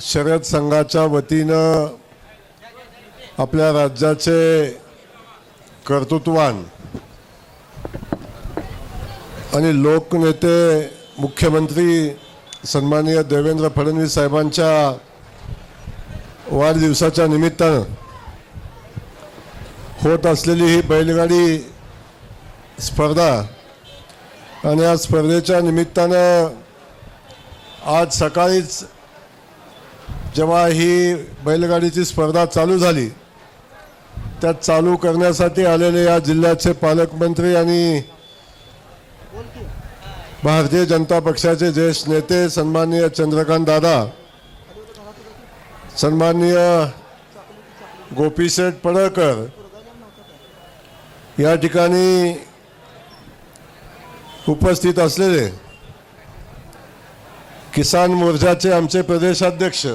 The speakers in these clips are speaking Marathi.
शर्यत संघाच्या वतीनं आपल्या राज्याचे कर्तृत्वान आणि लोकनेते मुख्यमंत्री सन्माननीय देवेंद्र फडणवीस साहेबांच्या वाढदिवसाच्या निमित्तानं होत असलेली ही बैलगाडी स्पर्धा आणि या स्पर्धेच्या निमित्तानं आज सकाळीच जेव्हा ही बैलगाडीची स्पर्धा चालू झाली त्यात चालू करण्यासाठी आलेले या जिल्ह्याचे पालकमंत्री आणि भारतीय जनता पक्षाचे ज्येष्ठ नेते सन्माननीय चंद्रकांत दादा सन्माननीय गोपीशेठ पडळकर या ठिकाणी उपस्थित असलेले किसान मोर्चाचे आमचे प्रदेशाध्यक्ष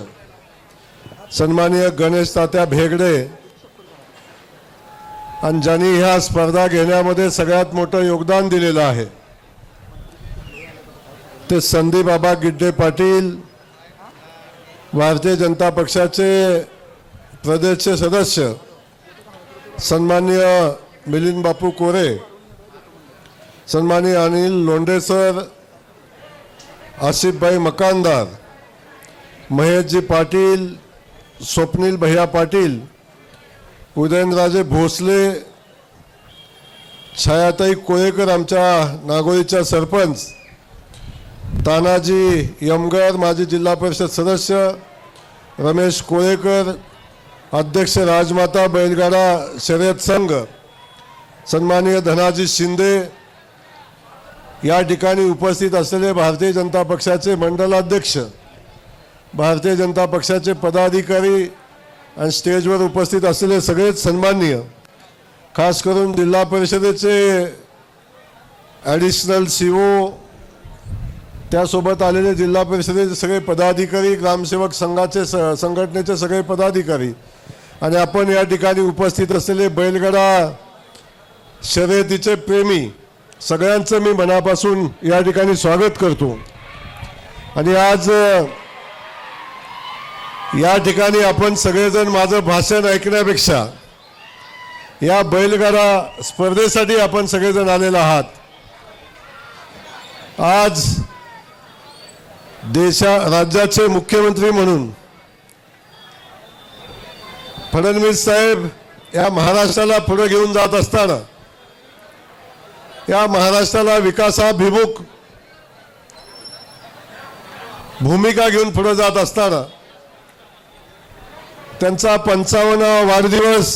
सन्माननीय गणेश तात्या भेगडे आणि ज्यांनी ह्या स्पर्धा घेण्यामध्ये सगळ्यात मोठं योगदान दिलेलं आहे ते संदीप बाबा गिड्डे पाटील भारतीय जनता पक्षाचे प्रदेशचे सदस्य सन्माननीय मिलिंद बापू कोरे सन्माननीय अनिल लोंढे सर आसिफभाई मकानदार महेशजी पाटील स्वप्नील भैया पाटील उदयनराजे भोसले छायाताई कोळेकर आमच्या नागोळीच्या सरपंच तानाजी यमगर माजी जिल्हा परिषद सदस्य रमेश कोळेकर अध्यक्ष राजमाता बैलगाडा शर्यत संघ सन्माननीय धनाजी शिंदे या ठिकाणी उपस्थित असलेले भारतीय जनता पक्षाचे मंडलाध्यक्ष भारतीय जनता पक्षाचे पदाधिकारी आणि स्टेजवर उपस्थित असलेले सगळेच सन्माननीय खास करून जिल्हा परिषदेचे ॲडिशनल सी ओ त्यासोबत आलेले जिल्हा परिषदेचे सगळे पदाधिकारी ग्रामसेवक संघाचे स संघटनेचे सगळे पदाधिकारी आणि आपण या ठिकाणी उपस्थित असलेले बैलगडा शर्यतीचे प्रेमी सगळ्यांचं मी मनापासून या ठिकाणी स्वागत करतो. आणि आज या ठिकाणी आपण सगळेजण माझं भाषण ऐकण्यापेक्षा या बैलगाडा स्पर्धेसाठी आपण सगळेजण आलेलो आहात. आज देशा राज्याचे मुख्यमंत्री म्हणून फडणवीस साहेब या महाराष्ट्राला पुढे घेऊन जात असताना या महाराष्ट्राला विकासाभिमुख भूमिका घेऊन पुढे जात असताना त्यांचा पंचावन्न वाढदिवस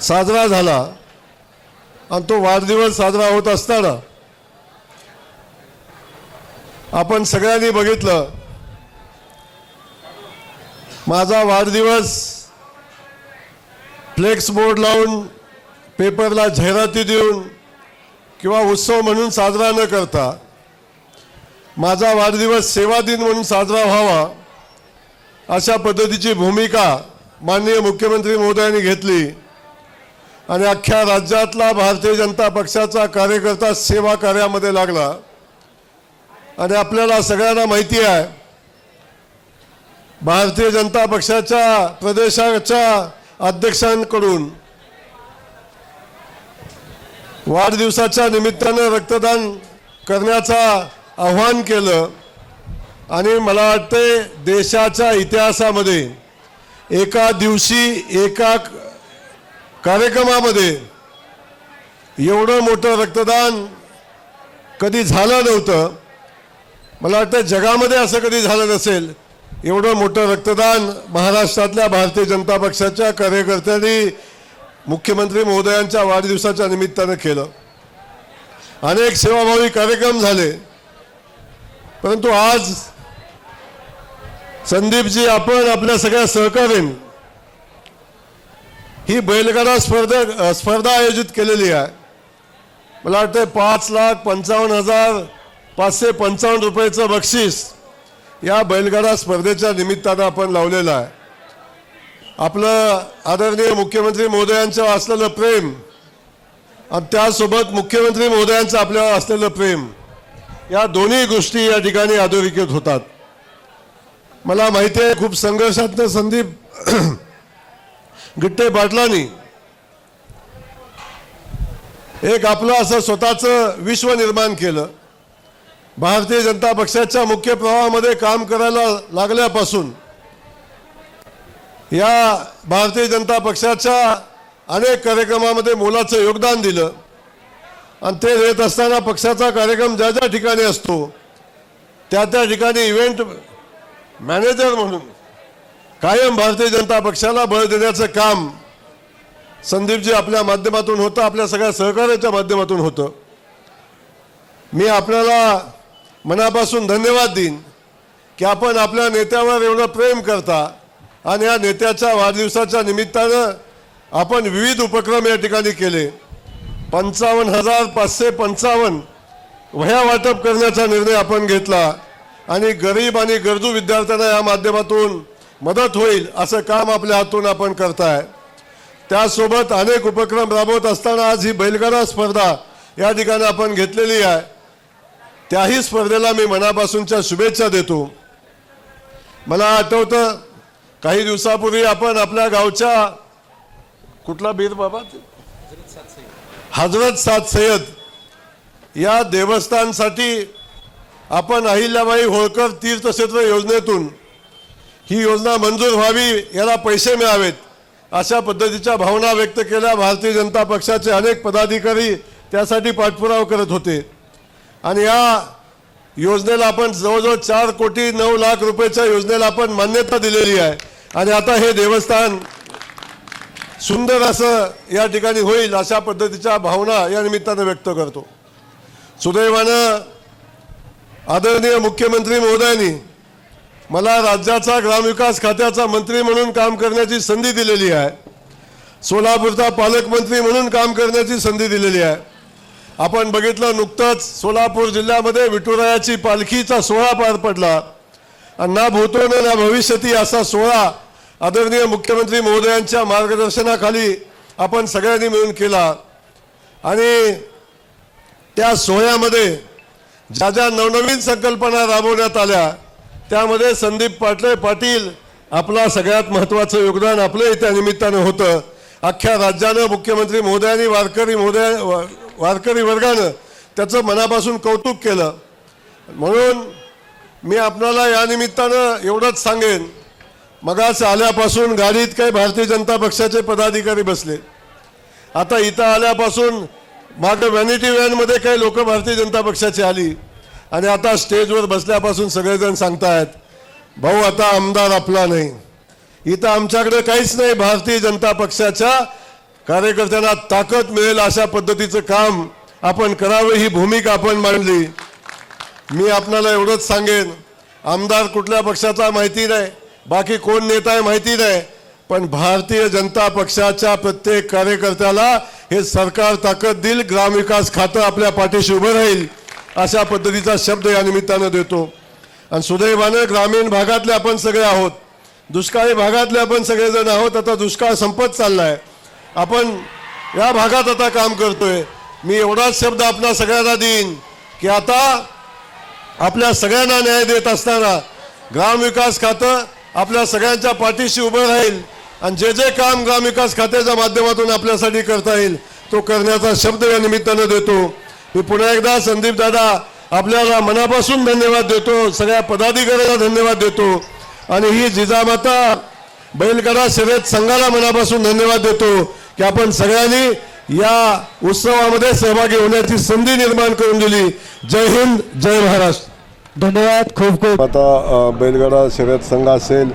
साजरा झाला. आणि तो वाढदिवस साजरा होत असताना आपण सगळ्यांनी बघितलं माझा वाढदिवस फ्लेक्स बोर्ड लावून पेपरला जाहिराती देऊन किंवा उत्सव म्हणून साजरा न करता माझा वाढदिवस सेवा दिन म्हणून साजरा व्हावा. अशा पद्धतीची भूमिका माननीय मुख्यमंत्री महोदयांनी घेतली. आणि अख्ख्या राज्यातला भारतीय जनता पक्षाचा कार्यकर्ता सेवा कार्यामध्ये लागला. आणि आपल्याला सगळ्यांना माहिती आहे भारतीय जनता पक्षाच्या प्रदेशाच्या अध्यक्षांकडून वाढदिवसाच्या निमित्तानं रक्तदान करण्याचा आव्हान केलं. आणि मला वाटते देशाच्या इतिहासामध्ये एका दिवशी एका कार्यक्रमामध्ये एवढं मोठं रक्तदान कधी झालं नव्हतं. मला वाटतं जगामध्ये असं कधी झालं नसेल एवढं मोठं रक्तदान महाराष्ट्रातल्या भारतीय जनता पक्षाच्या कार्यकर्त्यांनी मुख्यमंत्री महोदयांच्या वाढदिवसाच्या निमित्तानं केलं. अनेक सेवाभावी कार्यक्रम झाले. परंतु आज संदीपजी आपण आपल्या सगळ्या सहकार्याने ही बैलगाडा स्पर्धा स्पर्धा आयोजित केलेली आहे. मला वाटतं पाच लाख पंचावन्न हजार पाचशे पंचावन्न रुपयाचं बक्षीस या बैलगाडा स्पर्धेच्या निमित्तानं आपण लावलेलं आहे. आपलं आदरणीय मुख्यमंत्री महोदयांचं असलेलं प्रेम आणि त्यासोबत मुख्यमंत्री महोदयांचं आपल्यावर असलेलं प्रेम या दोन्ही गोष्टी या ठिकाणी अधोरेखित होतात. मला माहिती आहे खूप संघर्षातनं संदीप गिट्टे पाटलांनी एक आपलं असं स्वतःचं विश्व निर्माण केलं. भारतीय जनता पक्षाच्या मुख्य प्रवाहामध्ये काम करायला लागल्यापासून या भारतीय जनता पक्षाच्या अनेक कार्यक्रमामध्ये मोलाचं योगदान दिलं. आणि ते देत असताना पक्षाचा कार्यक्रम ज्या ज्या ठिकाणी असतो त्या त्या ठिकाणी इव्हेंट मॅनेजर म्हणून. कायम भारतीय जनता पक्षाला बळ देण्याचं काम संदीपजी आपल्या माध्यमातून होतं आपल्या सगळ्या सहकार्याच्या माध्यमातून होतं. मी आपल्याला मनापासून धन्यवाद देईन की आपण आपल्या नेत्यावर एवढं प्रेम करता आणि या नेत्याच्या वाढदिवसाच्या निमित्तानं आपण विविध उपक्रम या ठिकाणी केले. पंचावन्न हजार पाचशे पंचावन्न वह्या वाटप करण्याचा निर्णय आपण घेतला. आणि गरीब आणि गरजू विद्यार्थ्यांना या माध्यमातून मदत होईल असं काम आपल्या हातून आपण करताय. त्यासोबत अनेक उपक्रम राबवत असताना आज ही बैलगाडा स्पर्धा या ठिकाणी आपण घेतलेली आहे. त्याही स्पर्धेला मी मनापासूनच्या शुभेच्छा देतो. मला आठवतं काही दिवसापूर्वी आपण आपल्या गावच्या कुठला बीर बाबा? हजरत सात सय्यद. या देवस्थानसाठी आपण अहिल्याबाई होळकर तीर्थक्षेत्र योजनेतून ही योजना मंजूर व्हावी याला पैसे मिळावेत अशा पद्धतीच्या भावना व्यक्त केल्या भारतीय जनता पक्षाचे अनेक पदाधिकारी त्यासाठी पाठपुरावा करत होते. आणि या योजनेला आपण जवळजवळ चार कोटी नऊ लाख रुपयाच्या योजनेला आपण मान्यता दिलेली आहे. आणि आता हे देवस्थान सुंदर असं या ठिकाणी होईल अशा पद्धतीच्या भावना या निमित्तानं व्यक्त करतो. सुदैवानं आदरणीय मुख्यमंत्री महोदयांनी मला राज्याचा ग्रामविकास खात्याचा मंत्री म्हणून काम करण्याची संधी दिलेली आहे. सोलापूरचा पालकमंत्री म्हणून काम करण्याची संधी दिलेली आहे. आपण बघितलं नुकतंच सोलापूर जिल्ह्यामध्ये विठुरायाची पालखीचा सोहळा पार पडला. आणि ना भूतो ना भविष्यती असा सोहळा आदरणीय मुख्यमंत्री महोदयांच्या मार्गदर्शनाखाली आपण सगळ्यांनी मिळून केला. आणि त्या सोहळ्यामध्ये ज्या ज्या नवनवीन संकल्पना राबवण्यात आल्या त्यामध्ये संदीप पाटले पाटील आपला सगळ्यात महत्त्वाचं योगदान आपलं त्या निमित्तानं होतं. अख्ख्या राज्यानं मुख्यमंत्री महोदयांनी वारकरी महोदया वा- वारकरी वर्गानं त्याचं मनापासून कौतुक केलं. म्हणून मी आपणाला या निमित्तानं एवढंच सांगेन मगाच आल्यापासून गाडीत काही भारतीय जनता पक्षाचे पदाधिकारी बसले. आता इथं आल्यापासून मात्र व्हॅनिटी व्हॅनमध्ये काही लोक भारतीय जनता पक्षाची आली. आणि आता स्टेजवर बसल्यापासून सगळेजण सांगतायत भाऊ आता आमदार आपला नाही. इथं आमच्याकडे काहीच नाही भारतीय जनता पक्षाच्या. कार्यकर्त्यांना ताकद मिळेल अशा पद्धतीचं काम आपण करावं ही भूमिका आपण मांडली. मी आपणाला एवढंच सांगेन आमदार कुठल्या पक्षाचा माहिती नाही बाकी कोण नेता आहे माहिती नाही. पण भारतीय जनता पक्षाच्या प्रत्येक कार्यकर्त्याला हे सरकार ताकद देईल ग्रामविकास खातं आपल्या पाठीशी उभं राहील अशा पद्धतीचा शब्द या निमित्तानं देतो. आणि सुदैवानं ग्रामीण भागातले आपण सगळे आहोत. दुष्काळी भागातले आपण सगळेजण आहोत आता दुष्काळ संपत चाललाय. आपण या भागात आता काम करतोय. मी एवढाच शब्द आपल्या सगळ्यांना देईन की आता आपल्या सगळ्यांना न्याय देत असताना ग्रामविकास खातं आपल्या सगळ्यांच्या पाठीशी उभं राहील. आणि जे जे काम ग्रामविकास खात्याच्या माध्यमातून आपल्यासाठी करता येईल तो करण्याचा शब्द या निमित्तानं देतो. मी पुन्हा एकदा संदीप दादा आपल्याला मनापासून धन्यवाद देतो सगळ्या पदाधिकाऱ्याला धन्यवाद देतो. आणि ही जिजामाता बैलगडा शर्यत संघाला मनापासून धन्यवाद देतो की आपण सगळ्यांनी या उत्सवामध्ये सहभागी होण्याची संधी निर्माण करून दिली. जय हिंद जय महाराष्ट्र. धन्यवाद खूप खूप. आता बैलगाडा शर्यत संघ असेल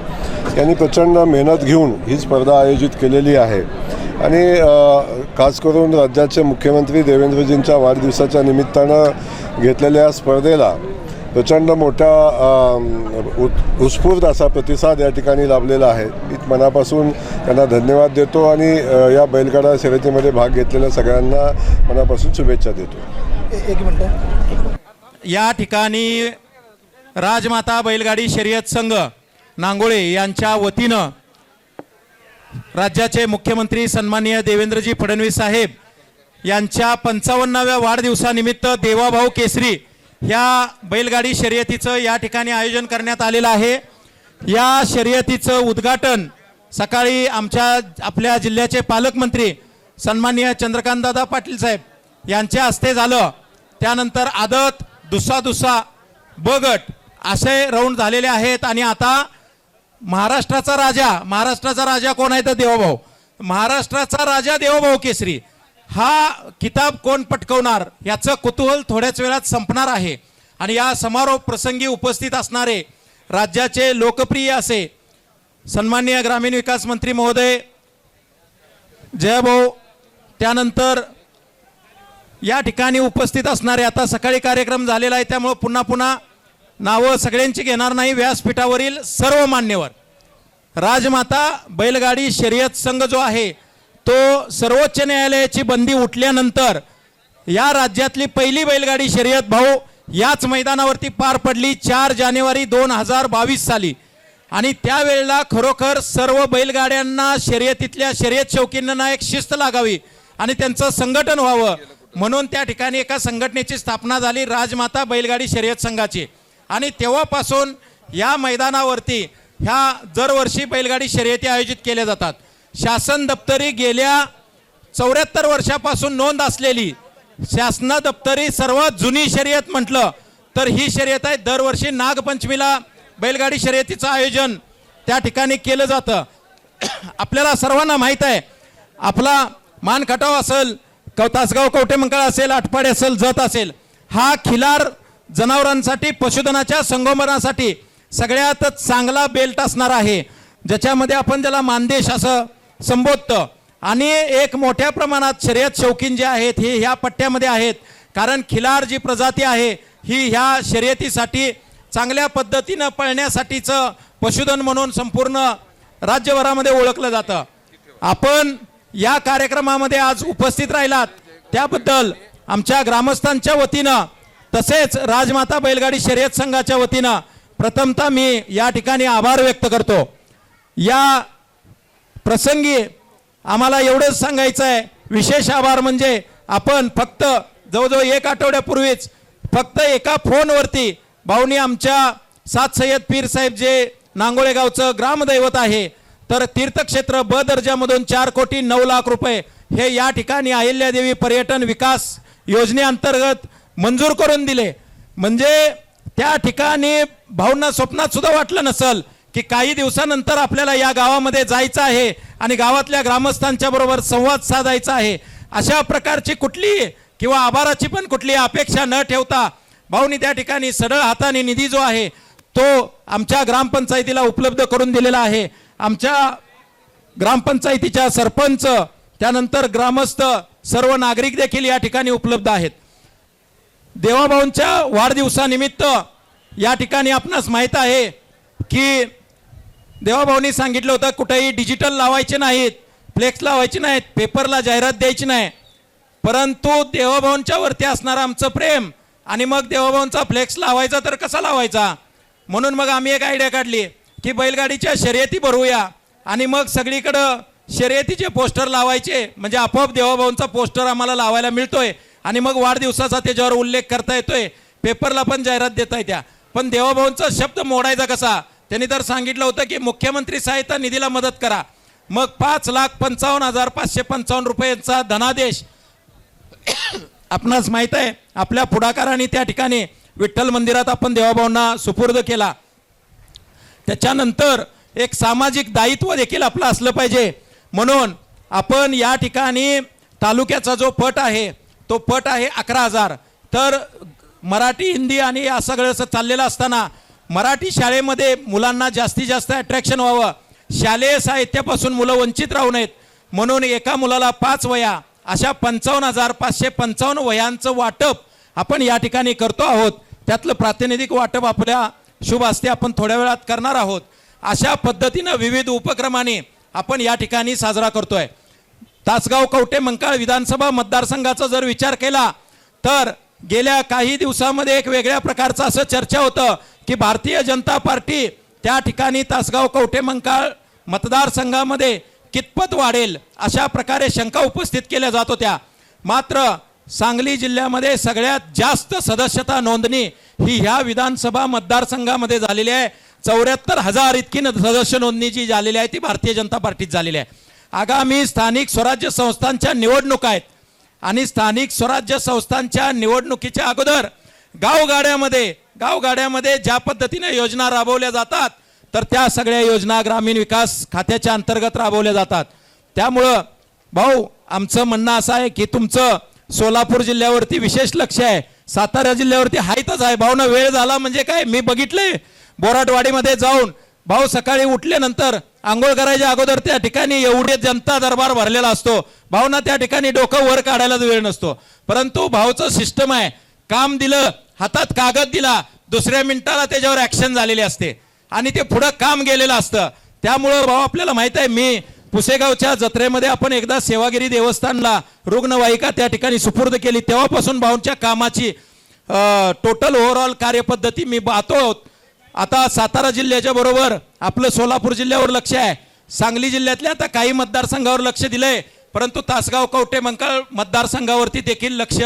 यांनी प्रचंड मेहनत घेऊन ही स्पर्धा आयोजित केलेली आहे. आणि खास करून राज्याचे मुख्यमंत्री देवेंद्रजींच्या वाढदिवसाच्या निमित्तानं घेतलेल्या या स्पर्धेला प्रचंड मोठा उत्स्फूर्त असा प्रतिसाद या ठिकाणी लाभलेला आहे. मी मनापासून त्यांना धन्यवाद देतो आणि या बैलगाडा शर्यतीमध्ये भाग घेतलेल्या सगळ्यांना मनापासून शुभेच्छा देतो. एक मिनटं. या ठिकाणी राजमाता बैलगाडी शर्यत संघ नांगोळे यांच्या वतीनं राज्याचे मुख्यमंत्री सन्माननीय देवेंद्रजी फडणवीस साहेब यांच्या पंचावन्नाव्या वाढदिवसानिमित्त देवाभाऊ केसरी ह्या बैलगाडी शर्यतीचं या ठिकाणी आयोजन करण्यात आलेलं आहे. या शर्यतीचं उद्घाटन सकाळी आमच्या आपल्या जिल्ह्याचे पालकमंत्री सन्माननीय चंद्रकांतदादा पाटील साहेब यांच्या हस्ते झालं. त्यानंतर आदत दुसा दुसा बगट असे राऊंड झालेले आहेत आणि आता महाराष्ट्राचा राजा महाराष्ट्राचा राजा कोण आहे तर देवभाऊ? महाराष्ट्राचा राजा देवभाऊ केसरी. हा किताब कोण पटकवणार? याचं कुतूहल थोड्याच वेळात संपणार आहे. आणि या समारोप प्रसंगी उपस्थित असणारे राज्याचे लोकप्रिय असे सन्माननीय ग्रामीण विकास मंत्री महोदय जयभाऊ त्यानंतर या ठिकाणी उपस्थित असणारे आता सकाळी कार्यक्रम झालेला आहे त्यामुळे पुन्हा पुन्हा नावं सगळ्यांची घेणार नाही व्यासपीठावरील सर्व मान्यवर. राजमाता बैलगाडी शर्यत संघ जो आहे तो सर्वोच्च न्यायालयाची बंदी उठल्यानंतर या राज्यातली पहिली बैलगाडी शर्यत भाऊ याच मैदानावरती पार पडली चार जानेवारी दोन हजार बावीस साली. आणि त्यावेळेला खरोखर सर्व बैलगाड्यांना शर्यतीतल्या शर्यत शौकींना एक शिस्त लागावी आणि त्यांचं संघटन व्हावं. म्हणून त्या ठिकाणी एका संघटनेची स्थापना झाली राजमाता बैलगाडी शर्यत संघाची. आणि तेव्हापासून या मैदानावरती ह्या दरवर्षी बैलगाडी शर्यती आयोजित केल्या जातात. शासन दप्तरी गेल्या चौऱ्याहत्तर वर्षापासून नोंद असलेली शासना दप्तरी सर्वात जुनी शर्यत म्हटलं तर ही शर्यत आहे. दरवर्षी नागपंचमीला बैलगाडी शर्यतीचं आयोजन त्या ठिकाणी केलं जातं. आपल्याला सर्वांना माहीत आहे आपला मान खटाव असेल कव तासगाव कवटेमंकाळ असेल आटपाडे असेल जत असेल हा खिलार जनावरांसाठी पशुधनाच्या संगोपनासाठी सगळ्यात चांगला बेल्ट असणार आहे. ज्याच्यामध्ये आपण त्याला मानदेश असं संबोधतं. आणि एक मोठ्या प्रमाणात शर्यत शौकीन जे आहेत हे ह्या पट्ट्यामध्ये आहेत. कारण खिलार जी प्रजाती आहे ही ह्या शर्यतीसाठी चांगल्या पद्धतीनं पळण्यासाठीचं पशुधन म्हणून संपूर्ण राज्यभरामध्ये ओळखलं जातं. आपण या कार्यक्रमामध्ये आज उपस्थित राहिलात. त्याबद्दल आमच्या ग्रामस्थांच्या वतीनं तसेच राजमाता बैलगाडी शर्यत संघाच्या वतीनं प्रथमतः मी या ठिकाणी आभार व्यक्त करतो. या प्रसंगी आम्हाला एवढंच सांगायचं आहे विशेष आभार म्हणजे आपण फक्त जवळजवळ एक आठवड्यापूर्वीच फक्त एका फोनवरती भाऊनी आमच्या सात सय्यद पीर साहेब जे नांगोळेगावचं ग्रामदैवत आहे तर तीर्थक्षेत्र ब दर्जामधून चार कोटी नऊ लाख रुपये हे या ठिकाणी अहिल्यादेवी पर्यटन विकास योजनेअंतर्गत मंजूर करून दिले. म्हणजे त्या ठिकाणी भाऊंना स्वप्नात सुद्धा वाटलं नसल की काही दिवसानंतर आपल्याला या गावामध्ये जायचं आहे आणि गावातल्या ग्रामस्थांच्या बरोबर संवाद साधायचा आहे. अशा प्रकारची कुठली किंवा आभाराची पण कुठली अपेक्षा न ठेवता भाऊनी त्या ठिकाणी सरळ हाताने निधी जो आहे तो आमच्या ग्रामपंचायतीला उपलब्ध करून दिलेला आहे. आमच्या ग्रामपंचायतीच्या सरपंच त्यानंतर ग्रामस्थ सर्व नागरिक देखील या ठिकाणी उपलब्ध आहेत. देवाभाऊंच्या वाढदिवसानिमित्त या ठिकाणी आपणास माहीत आहे की देवाभाऊंनी सांगितलं होतं कुठेही डिजिटल लावायचे नाहीत फ्लेक्स लावायचे नाहीत पेपरला जाहिरात द्यायची नाही. परंतु देवाभाऊंच्या वरती असणारं आमचं प्रेम आणि मग देवाभाऊंचा फ्लेक्स लावायचा तर कसा लावायचा? म्हणून मग आम्ही एक आयडिया काढली की बैलगाडीच्या शर्यती भरूया आणि मग सगळीकडं शर्यतीचे पोस्टर लावायचे. म्हणजे आपोआप देवाभाऊंचा पोस्टर आम्हाला लावायला मिळतोय. आणि मग वाढदिवसाचा त्याच्यावर उल्लेख करता येतोय. पेपरला पण जाहिरात देता येत्या. पण देवाभाऊंचा शब्द मोडायचा कसा? त्यांनी तर सांगितलं होतं की मुख्यमंत्री सहायता निधीला मदत करा. मग पाच लाख पंचावन्न हजार पाचशे पंचावन्न रुपयांचा धनादेश. आपणास माहीत आहे आपल्या पुढाकाराने त्या ठिकाणी विठ्ठल मंदिरात आपण देवाभाऊंना सुपूर्द केला. त्याच्यानंतर एक सामाजिक दायित्व देखील आपलं असलं पाहिजे. म्हणून आपण या ठिकाणी तालुक्याचा जो पट आहे तो पट आहे अकरा हजार. तर मराठी हिंदी आणि या सगळं असं चाललेलं असताना मराठी शाळेमध्ये मुलांना जास्तीत जास्त अट्रॅक्शन व्हावं. शालेय साहित्यापासून मुलं वंचित राहू नयेत. म्हणून एका मुलाला पाच वया अशा पंचावन्न हजार पाचशे पंचावन्न वयांचं वाटप आपण या ठिकाणी करतो आहोत. त्यातलं प्रातिनिधिक वाटप आपल्या शुभ असते आपण थोड्या वेळात करणार आहोत. अशा पद्धतीनं विविध उपक्रमाने आपण या ठिकाणी साजरा करतोय. तासगाव कवटे मंकाळ विधानसभा मतदारसंघाचा जर विचार केला तर गेल्या काही दिवसामध्ये एक वेगळ्या प्रकारचं असं चर्चा होतं की भारतीय जनता पार्टी त्या ठिकाणी तासगाव कवटे मंकाळ मतदारसंघामध्ये कितपत वाढेल अशा प्रकारे शंका उपस्थित केल्या जात होत्या. मात्र सांगली जिल्ह्यामध्ये सगळ्यात जास्त सदस्यता नोंदणी ही ह्या विधानसभा मतदारसंघामध्ये झालेली आहे. चौऱ्याहत्तर हजार इतकी न- सदस्य नोंदणी जी झालेली आहे ती भारतीय जनता पार्टीत झालेली आहे. आगामी स्थानिक स्वराज्य संस्थांच्या निवडणुका आहेत. आणि स्थानिक स्वराज्य संस्थांच्या निवडणुकीच्या अगोदर गावगाड्यामध्ये गावगाड्यामध्ये ज्या पद्धतीने योजना राबवल्या जातात तर त्या सगळ्या योजना ग्रामीण विकास खात्याच्या अंतर्गत राबवल्या जातात. त्यामुळं भाऊ आमचं म्हणणं असं आहे की तुमचं सोलापूर जिल्ह्यावरती विशेष लक्ष आहे. सातारा जिल्ह्यावरती हायतच आहे. भाऊ ना वेळ झाला म्हणजे काय? मी बघितले बोराटवाडीमध्ये जाऊन भाऊ सकाळी उठल्यानंतर आंघोळ करायच्या अगोदर त्या ठिकाणी एवढे जनता दरबार भरलेला असतो. भाऊना त्या ठिकाणी डोकं वर काढायलाच वेळ नसतो. परंतु भाऊचं सिस्टम आहे. काम दिलं हातात कागद दिला दुसऱ्या मिनिटाला त्याच्यावर ऍक्शन झालेली असते. आणि ते पुढं काम गेलेलं असतं. त्यामुळं भाऊ आपल्याला माहीत आहे मी पुसेगावच्या जत्रेमध्ये आपण एकदा सेवागिरी देवस्थानला रुग्णवाहिका त्या ठिकाणी सुपूर्द केली. तेव्हापासून भाऊंच्या कामाची टोटल ओव्हरऑल कार्यपद्धती मी पाहतो आता सातारा जिल्ह्याच्या बरोबर आपलं सोलापूर जिल्ह्यावर लक्ष आहे. सांगली जिल्ह्यातल्या आता काही मतदारसंघावर लक्ष दिलंय. परंतु तासगाव कवटे मंकाळ मतदारसंघावरती देखील लक्ष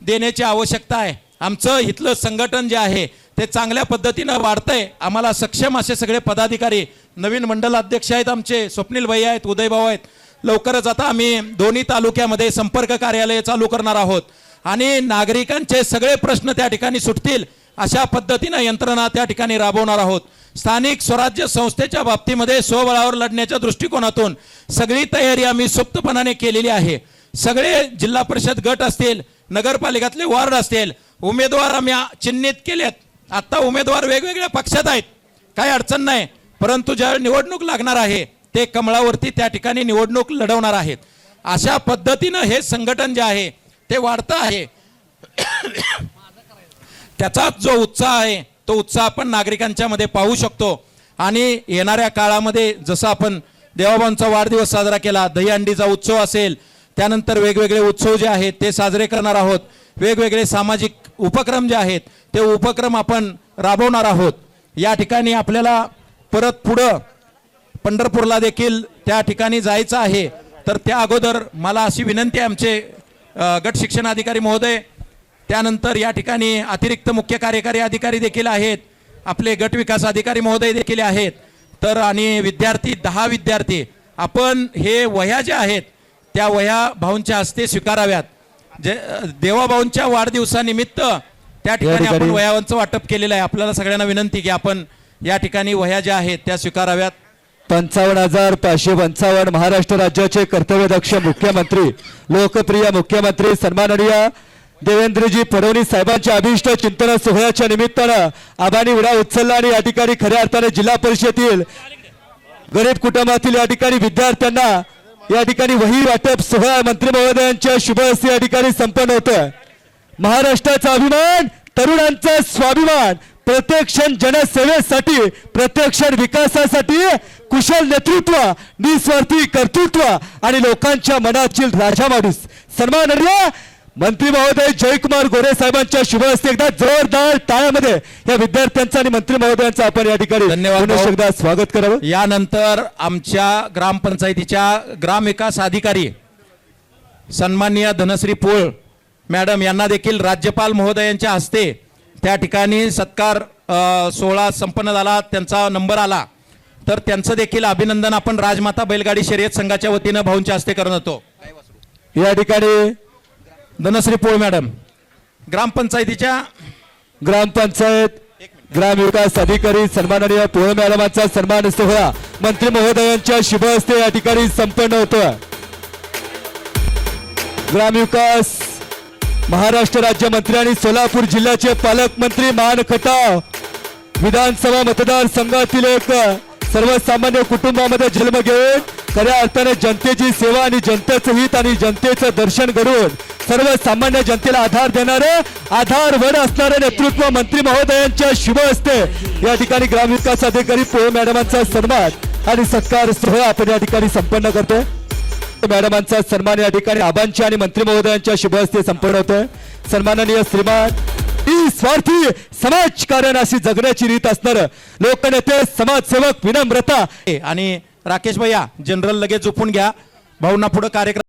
देण्याची आवश्यकता आहे. आमचं इथलं संघटन जे आहे ते चांगल्या पद्धतीनं वाढतंय. आम्हाला सक्षम असे सगळे पदाधिकारी नवीन मंडल अध्यक्ष आहेत आमचे स्वप्नील भाई आहेत उदयभाऊ आहेत. लवकरच आता आम्ही दोन्ही तालुक्यामध्ये संपर्क कार्यालय चालू करणार आहोत. आणि नागरिकांचे सगळे प्रश्न त्या ठिकाणी सुटतील. अशा पद्धतीनं यंत्रणा त्या ठिकाणी राबवणार आहोत. स्थानिक स्वराज्य संस्थेच्या बाबतीमध्ये स्वबळावर लढण्याच्या दृष्टिकोनातून सगळी तयारी आम्ही सुप्तपणाने केलेली आहे. सगळे जिल्हा परिषद गट असतील नगरपालिकातले वार्ड असतील उमेदवार आम्ही चिन्हित केलेत. आता उमेदवार वेगवेगळ्या पक्षात आहेत. काही अडचण नाही परंतु ज्या निवडणूक लागणार आहे ते कमळावरती त्या ठिकाणी निवडणूक लढवणार आहेत. अशा पद्धतीनं हे संघटन जे आहे ते वाढतं आहे. त्याचाच जो उत्साह आहे तो उत्साह आपण नागरिकांच्या मध्ये पाहू शकतो. आणि येणाऱ्या काळामध्ये जसं आपण देवाबांचा वाढदिवस साजरा केला दहीहंडीचा उत्सव असेल त्यानंतर वेगवेगळे उत्सव जे आहेत ते साजरे करणार आहोत. वेगवेगळे सामाजिक उपक्रम जे आहेत ते उपक्रम आपण राबवणार आहोत. या ठिकाणी आपल्याला परत पुढं पंढरपूरला देखील त्या ठिकाणी जायचं आहे. तर त्या अगोदर मला अशी विनंती आहे आमचे गट शिक्षण अधिकारी महोदय त्यानंतर या ठिकाणी अतिरिक्त मुख्य कार्यकारी अधिकारी देखील आहेत आपले गट विकास अधिकारी महोदय देखील आहेत. तर आणि विद्यार्थी दहा विद्यार्थी आपण हे वह्या ज्या आहेत त्या वह्या भाऊंच्या हस्ते स्वीकाराव्यात. जे देवाभाऊंच्या वाढदिवसानिमित्त त्या ठिकाणी आपण वह्यांचं वाटप केलेलं आहे. आपल्याला सगळ्यांना विनंती की आपण या ठिकाणी वह्या ज्या आहेत त्या स्वीकाराव्यात. पंचावन्न हजार पाचशे पंचावन्न महाराष्ट्र राज्याचे कर्तव्यदक्ष मुख्यमंत्री लोकप्रिय मुख्यमंत्री सन्माननीय देवेंद्रजी फडणवीस साहेबांच्या अभिष्ट चिंतन सोहळ्याच्या निमित्तानं आबानी उडा उचलला आणि या ठिकाणी खऱ्या अर्थाने जिल्हा परिषदेतील गरीब कुटुंबातील या ठिकाणी विद्यार्थ्यांना या ठिकाणी वही वाटप सोहळा मंत्री महोदयांच्या शुभ हस्ते या ठिकाणी संपन्न होत महाराष्ट्राचा अभिमान तरुणांचा स्वाभिमान प्रत्येक क्षण जनसेवेसाठी प्रत्येक क्षण विकासासाठी कुशल नेतृत्व निस्वार्थी कर्तृत्व आणि लोकांच्या मनातील राजा माणूस सन्मान मंत्री महोदय जयकुमार गोरे साहेबांच्या शुभ हस्ते एकदा जोरदार टाळ्यामध्ये या विद्यार्थ्यांचं आणि मंत्री महोदयांचं आपण या ठिकाणी धन्यवाद. एकदा स्वागत करावं. यानंतर आमच्या ग्रामपंचायतीच्या ग्रामविकास अधिकारी सन्माननीय धनश्री पोळ मॅडम यांना देखील राज्यपाल महोदयांच्या हस्ते त्या ठिकाणी सत्कार सोहळा संपन्न झाला त्यांचा नंबर आला. तर त्यांचं देखील अभिनंदन आपण राजमाता बैलगाडी शर्यत संघाच्या वतीनं भाऊंच्या हस्ते करत होतो या ठिकाणी धनश्री पोळ मॅडम ग्रामपंचायतीच्या ग्रामपंचायत ग्रामविकास अधिकारी सन्माननीय पोळ मॅडमांचा सन्मान सोहळा मंत्री महोदयांच्या शुभ हस्ते या ठिकाणी संपन्न होतोय. ग्रामविकास महाराष्ट्र राज्यमंत्री आणि सोलापूर जिल्ह्याचे पालकमंत्री मान खटाव विधानसभा मतदारसंघातील एक सर्वसामान्य कुटुंबामध्ये जन्म घेऊन खऱ्या अर्थाने जनतेची सेवा आणि जनतेचं हित आणि जनतेचं दर्शन घडवून सर्वसामान्य जनतेला आधार देणारे आधारवर असणारे नेतृत्व मंत्री महोदयांच्या शुभ हस्ते या ठिकाणी ग्रामविकास अधिकारी पोहे मॅडमांचा सन्मान आणि सत्कार सोहळा आपण या ठिकाणी संपन्न करतोय. मॅडमांचा सन्मान या ठिकाणी आबांच्या आणि मंत्री महोदयांच्या शुभ हस्ते संपन्न होतोय. सन्माननीय श्रीमान स्वार्थी समाजकारण अशी जगण्याची रीत असणार लोकनेते समाजसेवक विनम्रता. आणि राकेश भैया जनरल लगेच झोपून घ्या. भाऊंना पुढे कार्यक्रम